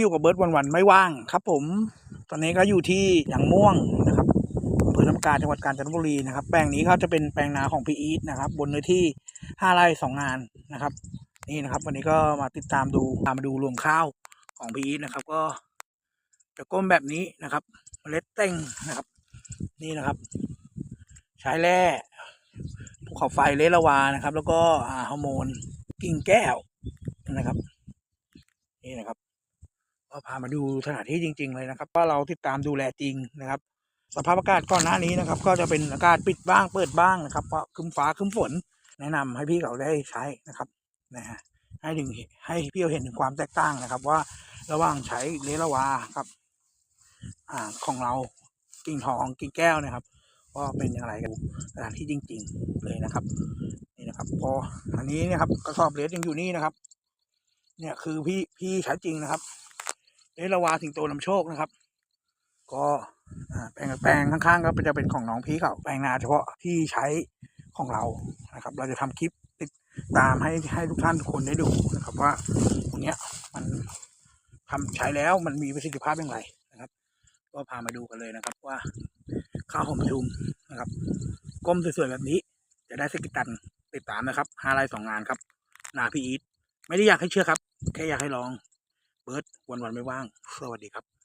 อยู่กับเบิร์ดวันๆไม่ว่างครับ ผม ตอนนี้ก็อยู่ที่ยางม่วงนะครับอำเภอลำกาจังหวัดกาญจนบุรีนะครับ แปลงนี้เขาจะเป็นแปลงนาของพีอีทนะครับ บนเนื้อที่ห้าไร่สองงานนะครับ นี่นะครับ วันนี้ก็มาติดตามดูตามมาดูรวงข้าวของพีอีทนะครับ ก็จะก้มแบบนี้นะครับเมล็ดเต้งนะครับ นี่นะครับ ใช้แร่ภูเขาไฟเลละวานะครับ แล้วก็ฮอร์โมนกิ่งแก้วนะครับ นี่นะครับ ก็พามาดูสถานที่จริง ๆ เลยนะครับ ว่าเราติดตามดูแลจริงนะครับ สภาพอากาศก่อนหน้านี้นะครับ ก็จะเป็นอากาศปิดบ้างเปิดบ้างนะครับ เพราะคึมฟ้าคึมฝนแนะนำให้พี่เขาได้ใช้นะครับนะฮะให้ถึงให้พี่เขาเห็นถึงความแตกต่างนะครับ ว่าระหว่างใช้เลละวาครับ อ่าของเรากิ่งทองกิ่งแก้วนะครับว่าเป็นอย่างไรกันสถานที่จริง ๆ เลยนะครับ นี่นะครับ พออันนี้นะครับกระสอบเลสยังอยู่นี่นะครับ เนี่ยคือพี่พี่ใช้จริงนะครับ เลละวาสิงโตนำโชคนะครับ ก็แปลงแปลงข้างๆก็จะเป็นของน้องพี่เขาแปลงนาเฉพาะที่ใช้ของเรานะครับ เราจะทำคลิปติดตามให้ให้ทุกท่านทุกคนได้ดูนะครับ ว่าตรงเนี้ยมันทำใช้แล้วมันมีประสิทธิภาพอย่างไรนะครับ ก็พามาดูกันเลยนะครับว่าข้าวหอมชุมนะครับก้มสวยๆแบบนี้ จะได้สกกิตันติดตามนะครับห้าไร่สองงานครับ นาพี่อีทไม่ได้อยากให้เชื่อครับ แค่อยากให้ลอง เบิร์ดวันวันไม่ว่าง สวัสดีครับ